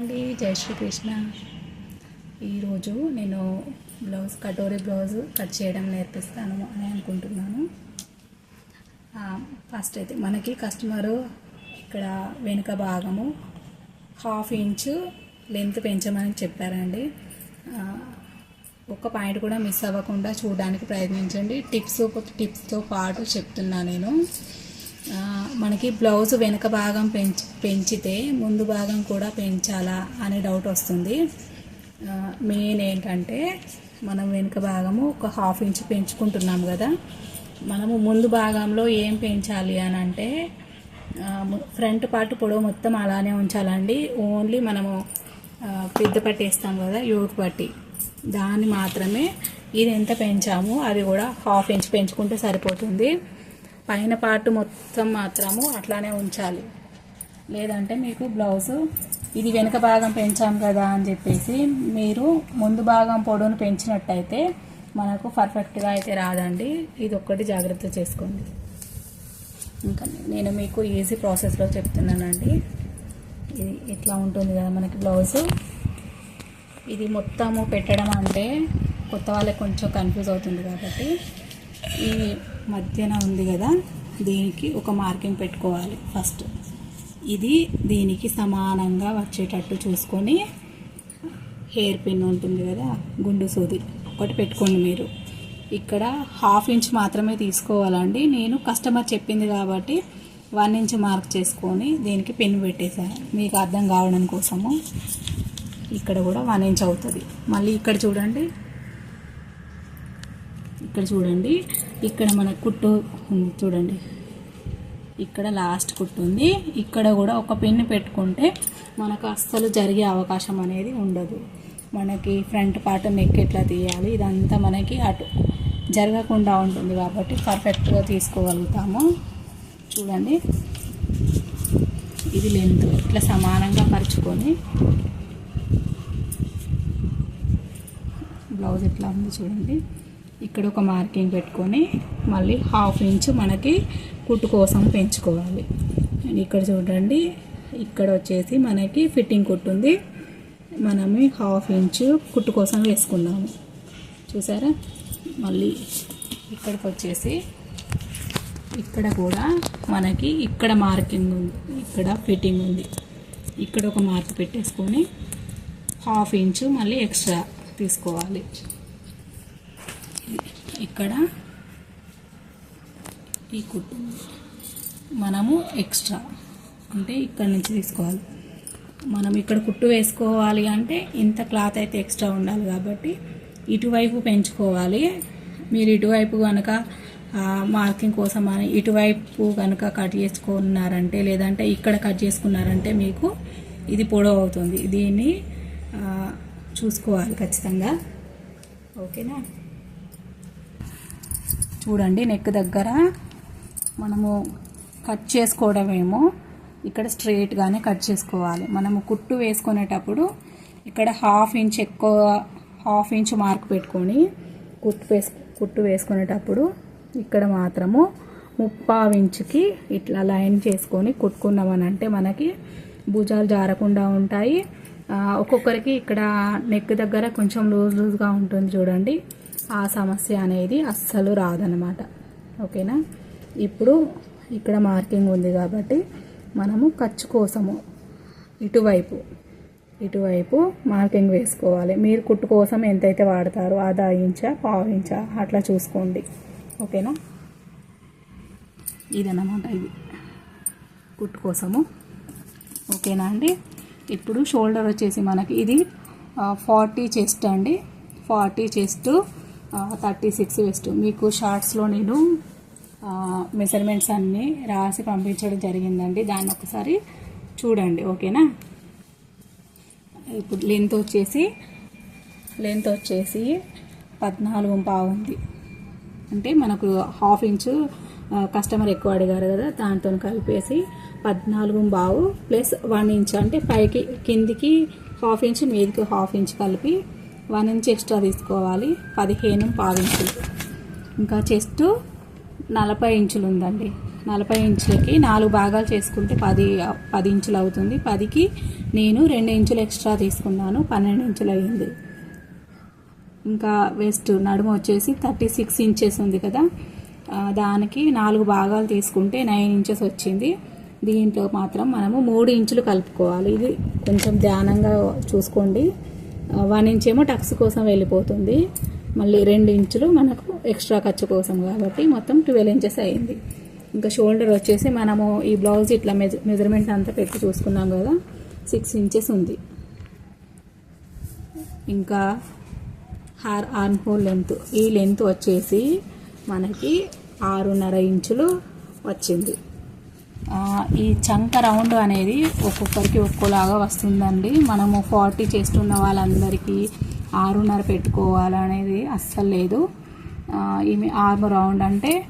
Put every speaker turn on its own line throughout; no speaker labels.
అండి జై శ్రీకృష్ణ. ఈరోజు నేను బ్లౌజ్ కటోరీ బ్లౌజ్ కట్ చేయడం నేర్పిస్తాను అని అనుకుంటున్నాను. ఫస్ట్ అయితే మనకి కస్టమరు ఇక్కడ వెనుక భాగము హాఫ్ ఇంచు లెంత్ పెంచమని చెప్పారండి. ఒక ఒక్క పాయింట్ కూడా మిస్ అవ్వకుండా చూడడానికి ప్రయత్నించండి. టిప్స్ టిప్స్తో పాటు చెప్తున్నా నేను. మనకి బ్లౌజ్ వెనుక భాగం పెంచి పెంచితే ముందు భాగం కూడా పెంచాలా అనే డౌట్ వస్తుంది. మెయిన్ ఏంటంటే మనం వెనుక భాగము ఒక హాఫ్ ఇంచ్ పెంచుకుంటున్నాం కదా. మనము ముందు భాగంలో ఏం పెంచాలి అని అంటే ఫ్రంట్ పార్ట్ పొడవు మొత్తం అలానే ఉంచాలండి. ఓన్లీ మనము పెద్ద పట్టి వేస్తాం కదా యోగ్ పట్టి. దాన్ని మాత్రమే ఇది ఎంత పెంచాము అది కూడా హాఫ్ ఇంచ్ పెంచుకుంటే సరిపోతుంది. పైన పార్ట్ మొత్తం మాత్రము అట్లానే ఉంచాలి. లేదంటే మీకు బ్లౌజు ఇది వెనుక భాగం పెంచాం కదా అని చెప్పేసి మీరు ముందు భాగం పొడవును పెంచినట్టయితే మనకు పర్ఫెక్ట్గా అయితే రాదండి. ఇది ఒక్కటి జాగ్రత్త చేసుకోండి. ఇంకా నేను మీకు ఈజీ ప్రాసెస్లో చెప్తున్నానండి. ఇది ఇట్లా ఉంటుంది కదా మనకి బ్లౌజు? ఇది మొత్తము పెట్టడం అంటే కొత్త వాళ్ళకి కొంచెం కన్ఫ్యూజ్ అవుతుంది కాబట్టి ఈ మధ్యన ఉంది కదా దీనికి ఒక మార్కింగ్ పెట్టుకోవాలి ఫస్ట్. ఇది దీనికి సమానంగా వచ్చేటట్టు చూసుకొని హెయిర్ పిన్ ఉంటుంది కదా గుండు సూది ఒకటి పెట్టుకోండి మీరు. ఇక్కడ హాఫ్ ఇంచ్ మాత్రమే తీసుకోవాలండి. నేను కస్టమర్ చెప్పింది కాబట్టి వన్ ఇంచ్ మార్క్ చేసుకొని దీనికి పిన్ పెట్టేశాను మీకు అర్థం కావడం కోసము. ఇక్కడ కూడా వన్ ఇంచ్ అవుతుంది. మళ్ళీ ఇక్కడ చూడండి. ఇక్కడ చూడండి. ఇక్కడ మన కుట్టు ఉంది చూడండి. ఇక్కడ లాస్ట్ కుట్టు ఉంది. ఇక్కడ కూడా ఒక పిన్ పెట్టుకుంటే మనకు అస్సలు జరిగే అవకాశం అనేది ఉండదు. మనకి ఫ్రంట్ పార్ట్ నెక్ ఎట్లా తీయాలి? ఇదంతా మనకి అటు జరగకుండా ఉంటుంది కాబట్టి పర్ఫెక్ట్గా తీసుకోగలుగుతాము. చూడండి. ఇది లెంత్ ఇట్లా సమానంగా పరుచుకొని బ్లౌజ్ ఎట్లా ఉంది చూడండి. ఇక్కడ ఒక మార్కింగ్ పెట్టుకొని మళ్ళీ హాఫ్ ఇంచ్ మనకి కుట్టు కోసం పెంచుకోవాలి. అండ్ ఇక్కడ చూడండి ఇక్కడ వచ్చేసి మనకి ఫిట్టింగ్ కుట్టు ఉంది. మనమే హాఫ్ ఇంచ్ కుట్టు కోసం వేసుకున్నాము. చూసారా? మళ్ళీ ఇక్కడికి వచ్చేసి ఇక్కడ కూడా మనకి ఇక్కడ మార్కింగ్ ఉంది. ఇక్కడ ఫిట్టింగ్ ఉంది. ఇక్కడ ఒక మార్క్ పెట్టేసుకొని హాఫ్ ఇంచు మళ్ళీ ఎక్స్ట్రా తీసుకోవాలి. ఇక్కడ ఈ కుట్టు మనము ఎక్స్ట్రా అంటే ఇక్కడ నుంచి తీసుకోవాలి. మనం ఇక్కడ కుట్టు వేసుకోవాలి అంటే ఇంత క్లాత్ అయితే ఎక్స్ట్రా ఉండాలి కాబట్టి ఇటువైపు పెంచుకోవాలి. మీరు ఇటువైపు కనుక మార్కింగ్ కోసం అని ఇటువైపు కనుక కట్ చేసుకున్నారంటే లేదంటే ఇక్కడ కట్ చేసుకున్నారంటే మీకు ఇది పొడవు అవుతుంది. దీన్ని చూసుకోవాలి ఖచ్చితంగా. ఓకేనా? చూడండి నెక్ దగ్గర. మనము కట్ చేసుకోవడమేమో. ఇక్కడ స్ట్రెయిట్గానే కట్ చేసుకోవాలి. మనము కుట్టు వేసుకునేటప్పుడు ఇక్కడ హాఫ్ ఇంచ్ ఎక్కువ హాఫ్ ఇంచ్ మార్క్ పెట్టుకొని కుట్టు వేసు కుట్టు వేసుకునేటప్పుడు ఇక్కడ మాత్రము ముప్పావు ఇంచుకి ఇట్లా లైన్ చేసుకొని కుట్టుకున్నామనంటే మనకి భుజాలు జారకుండా ఉంటాయి. ఒక్కొక్కరికి ఇక్కడ నెక్ దగ్గర కొంచెం లూజ్ లూజ్గా ఉంటుంది చూడండి. ఆ సమస్య అనేది అస్సలు రాదనమాట ఓకేనా? ఇప్పుడు ఇక్కడ మార్కింగ్ ఉంది కాబట్టి మనము ఖర్చు కోసము ఇటువైపు ఇటువైపు మార్కింగ్ వేసుకోవాలి. మీరు కుట్టు కోసం ఎంతైతే వాడతారో అదా ఇంచా పావు ఇంచా అట్లా చూసుకోండి. ఓకేనా? ఇదన్నమాట ఇది. కుట్టు కోసము. ఓకేనా అండి? ఇప్పుడు షోల్డర్ వచ్చేసి మనకి ఇది ఫార్టీ చెస్ట్ అండి. Forty chest thirty six waist మీకు షార్ట్స్లో నేను మెజర్మెంట్స్ అన్నీ రాసి పంపించడం జరిగిందండి. దాన్ని ఒకసారి చూడండి ఓకేనా? ఇప్పుడు లెంత్ వచ్చేసి లెంత్ వచ్చేసి పద్నాలుగు పావు అంటే మనకు హాఫ్ ఇంచు కస్టమర్ ఎక్కువ అడిగారు కదా దాంతో కలిపేసి పద్నాలుగు బావు ప్లస్ వన్ ఇంచ్ అంటే పైకి కిందికి హాఫ్ ఇంచ్ మీదికి హాఫ్ ఇంచ్ కలిపి వన్ ఇంచ్ ఎక్స్ట్రా తీసుకోవాలి. పదిహేను పావించులు. ఇంకా చెస్ట్ నలభై ఇంచులు ఉందండి. నలభై ఇంచులకి నాలుగు భాగాలు చేసుకుంటే పది పది ఇంచులు అవుతుంది. పదికి నేను రెండు ఇంచులు ఎక్స్ట్రా తీసుకున్నాను. పన్నెండు ఇంచులు అయ్యింది. ఇంకా వెస్ట్ నడుము వచ్చేసి థర్టీ సిక్స్ ఇంచెస్ ఉంది కదా. దానికి నాలుగు భాగాలు తీసుకుంటే నైన్ ఇంచెస్ వచ్చింది. దీంట్లో మాత్రం మనము మూడు ఇంచులు కలుపుకోవాలి. ఇది కొంచెం ధ్యానంగా చూసుకోండి. వన్ ఇంచ్ ఏమో టక్స్ కోసం వెళ్ళిపోతుంది. మళ్ళీ రెండు ఇంచులు మనకు ఎక్స్ట్రా ఖర్చు కోసం కాబట్టి మొత్తం ట్వెల్వ్ ఇంచెస్ అయింది. ఇంకా షోల్డర్ వచ్చేసి మనము ఈ బ్లౌజ్ ఇట్లా మెజర్మెంట్ అంతా పెట్టి చూసుకున్నాం కదా సిక్స్ ఇంచెస్ ఉంది. ఇంకా హార్ ఆర్మ్ హోల్ లెంత్ ఈ లెంత్ వచ్చేసి మనకి ఆరున్నర ఇంచులు వచ్చింది. ఈ చంక రౌండ్ అనేది ఒక్కొక్కరికి ఒక్కోలాగా వస్తుందండి. మనము ఫార్టీ చేస్తున్న వాళ్ళందరికీ ఆరున్నర పెట్టుకోవాలనేది అస్సలు లేదు. ఈ ఈమె రౌండ్ అంటే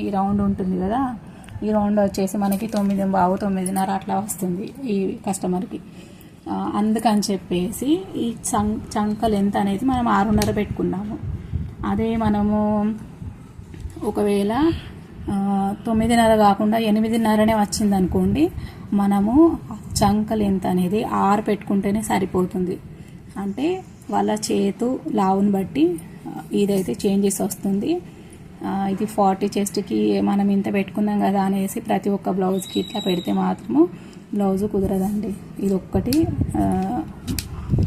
ఈ రౌండ్ ఉంటుంది కదా ఈ రౌండ్ వచ్చేసి మనకి తొమ్మిది బావు తొమ్మిదిన్నర అట్లా వస్తుంది ఈ కస్టమర్కి. అందుకని చెప్పేసి ఈ చం చంక లెంత్ అనేది మనం ఆరున్నర పెట్టుకున్నాము. అదే మనము ఒకవేళ తొమ్మిదిన్నర కాకుండా ఎనిమిదిన్నరనే వచ్చింది అనుకోండి మనము చంక లెంత్ అనేది ఆరు పెట్టుకుంటేనే సరిపోతుంది. అంటే వాళ్ళ చేతు లావుని బట్టి ఇదైతే చేంజెస్ వస్తుంది. ఇది ఫార్టీ చెస్ట్కి మనం ఇంత పెట్టుకున్నాం కదా అనేసి ప్రతి ఒక్క బ్లౌజ్కి ఇట్లా పెడితే మాత్రము బ్లౌజు కుదరదండి. ఇది ఒక్కటి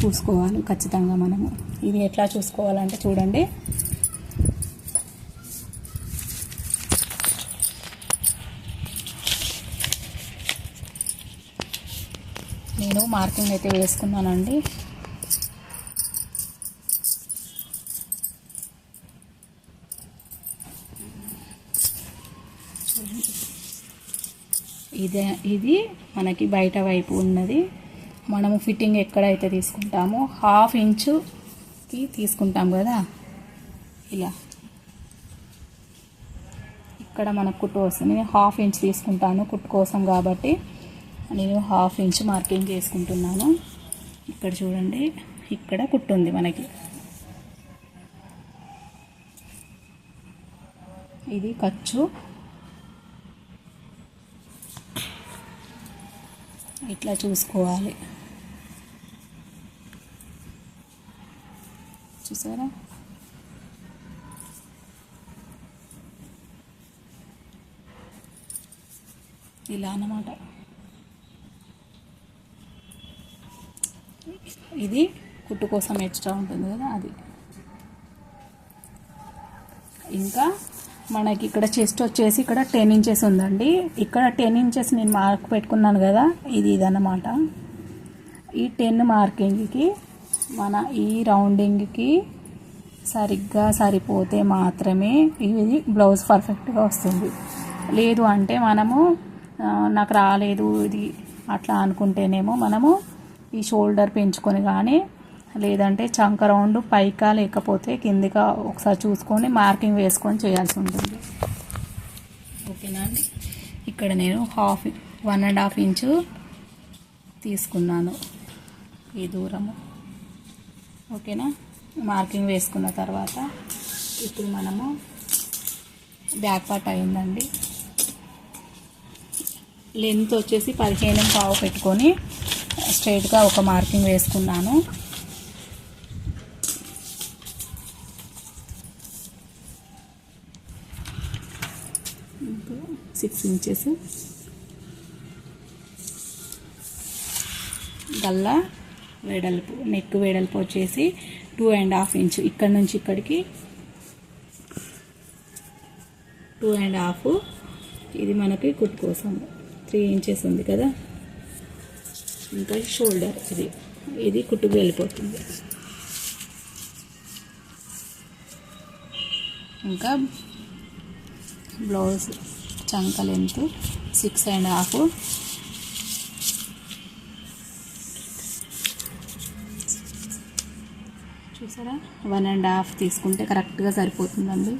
చూసుకోవాలి ఖచ్చితంగా మనము. ఇది ఎట్లా చూసుకోవాలంటే చూడండి నేను మార్కింగ్ అయితే వేసుకున్నానండి. ఇదే ఇది మనకి బయట వైపు ఉన్నది. మనము ఫిట్టింగ్ ఎక్కడైతే తీసుకుంటామో హాఫ్ ఇంచుకి తీసుకుంటాం కదా. ఇలా. ఇక్కడ మనకు కుట్టు వస్తుంది. నేను హాఫ్ ఇంచ్ తీసుకుంటాను కుట్టు కోసం కాబట్టి. నేను హాఫ్ ఇంచ్ మార్కింగ్ చేసుకుంటున్నాను. ఇక్కడ చూడండి ఇక్కడ కుట్టుంది మనకి. ఇది ఖర్చు. ఇట్లా చూసుకోవాలి. చూసారా? ఇలా అన్నమాట. ఇది కుట్టు కోసం ఎక్స్ట్రా ఉంటుంది కదా అది. ఇంకా మనకి ఇక్కడ చెస్ట్ వచ్చేసి ఇక్కడ టెన్ ఇంచెస్ ఉందండి. ఇక్కడ టెన్ ఇంచెస్ నేను మార్క్ పెట్టుకున్నాను కదా ఇది ఇదన్నమాట. ఈ టెన్ మార్కింగ్కి మన ఈ రౌండింగ్కి సరిగ్గా సరిపోతే మాత్రమే ఇది బ్లౌజ్ పర్ఫెక్ట్గా వస్తుంది. లేదు అంటే మనము నాకు రాలేదు ఇది అట్లా అనుకుంటేనేమో మనము ఈ షోల్డర్ పెంచుకొని కానీ లేదంటే చంక రౌండ్ పైకా లేకపోతే కిందిగా ఒకసారి చూసుకొని మార్కింగ్ వేసుకొని చేయాల్సి ఉంటుంది. ఓకేనా అండి? ఇక్కడ నేను half one and half inch తీసుకున్నాను ఈ దూరము. ఓకేనా? మార్కింగ్ వేసుకున్న తర్వాత ఇప్పుడు మనము బ్యాక్ పార్ట్ అయిందండి. లెంత్ వచ్చేసి పదిహేను పావు పెట్టుకొని స్ట్రైట్గా ఒక మార్కింగ్ వేసుకున్నాను. Six inches. గల్లా వెడల్పు నెక్ వెడల్పు వచ్చేసి టూ అండ్ హాఫ్ ఇంచ్. ఇక్కడ నుంచి ఇక్కడికి టూ అండ్ హాఫ్. ఇది మనకి కుట్ కోసం. త్రీ ఇంచెస్ ఉంది కదా. ఇంకా షోల్డర్ ఇది. ఇది కుట్టుకు వెళ్ళిపోతుంది. ఇంకా బ్లౌజ్ చంక లెంత్ సిక్స్ అండ్ హాఫ్. చూసారా? వన్ అండ్ హాఫ్ తీసుకుంటే కరెక్ట్గా సరిపోతుందండి.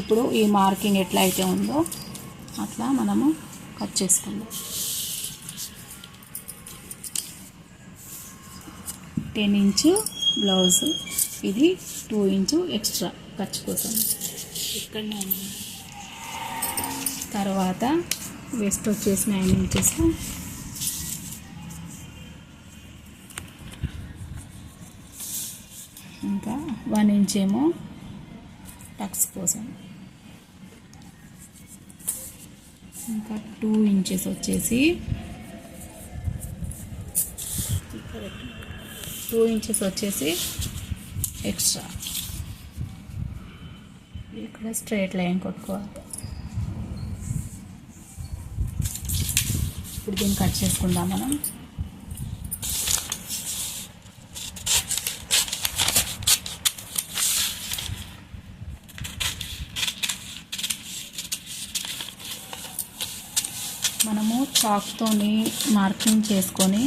ఇప్పుడు ఈ మార్కింగ్ ఎట్లా అయితే ఉందో అట్లా మనము కట్ చేసుకుందాం. టెన్ ఇంచు బ్లౌజ్ ఇది టూ ఇంచు ఎక్స్ట్రా ఖర్చు కోసం. ఇక్కడనే ఉంది. తర్వాత వెస్ట్ వచ్చేసి నైన్ ఇంచెస్. ఇంకా వన్ ఇంచ్ ఏమో టక్స్ కోసం. ఇంకా టూ ఇంచెస్ వచ్చేసి టూ ఇంచెస్ వచ్చేసి ఎక్స్ట్రా ఇక్కడ స్ట్రైట్ లైన్ కొట్టుకోవాలి. ఇప్పుడు దీన్ని కట్ చేసుకుందాం మనం మనము చాక్తోని మార్కింగ్ చేసుకొని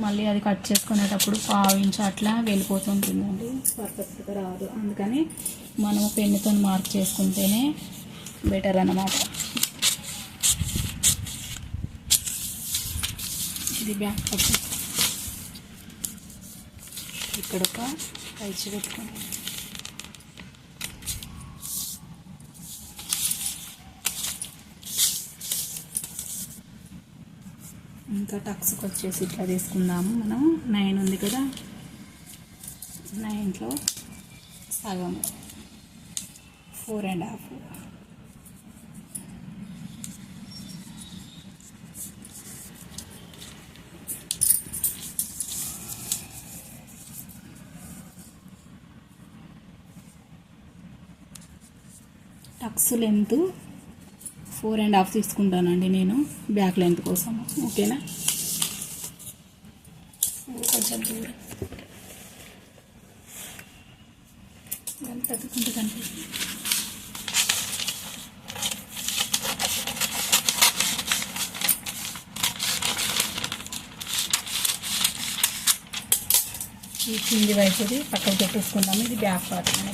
మళ్ళీ అది కట్ చేసుకునేటప్పుడు పావు ఇంచు అట్లా వెళ్ళిపోతుంటుందండి పర్ఫెక్ట్గా రాదు. అందుకని మనము పెన్నుతో మార్క్ చేసుకుంటేనే బెటర్ అన్నమాట. ఇది బ్యాక్ ఇక్కడ ఒక పైచి పెట్టుకోండి ఇంకా టక్స్కి వచ్చేసి ఇట్లా తీసుకుందాము మనం. నైన్ ఉంది కదా. నైన్లో సగం. Four and half tucks length four and half తీసుకుంటానండి నేను బ్యాక్ లెంత్ కోసం. ఓకేనా? కొంచెం దూరం. కనిపిస్తుంది. ఈ కింది వైపుది పక్కన పెట్టేసుకుందాము. ఇది బ్యాక్ పార్ట్.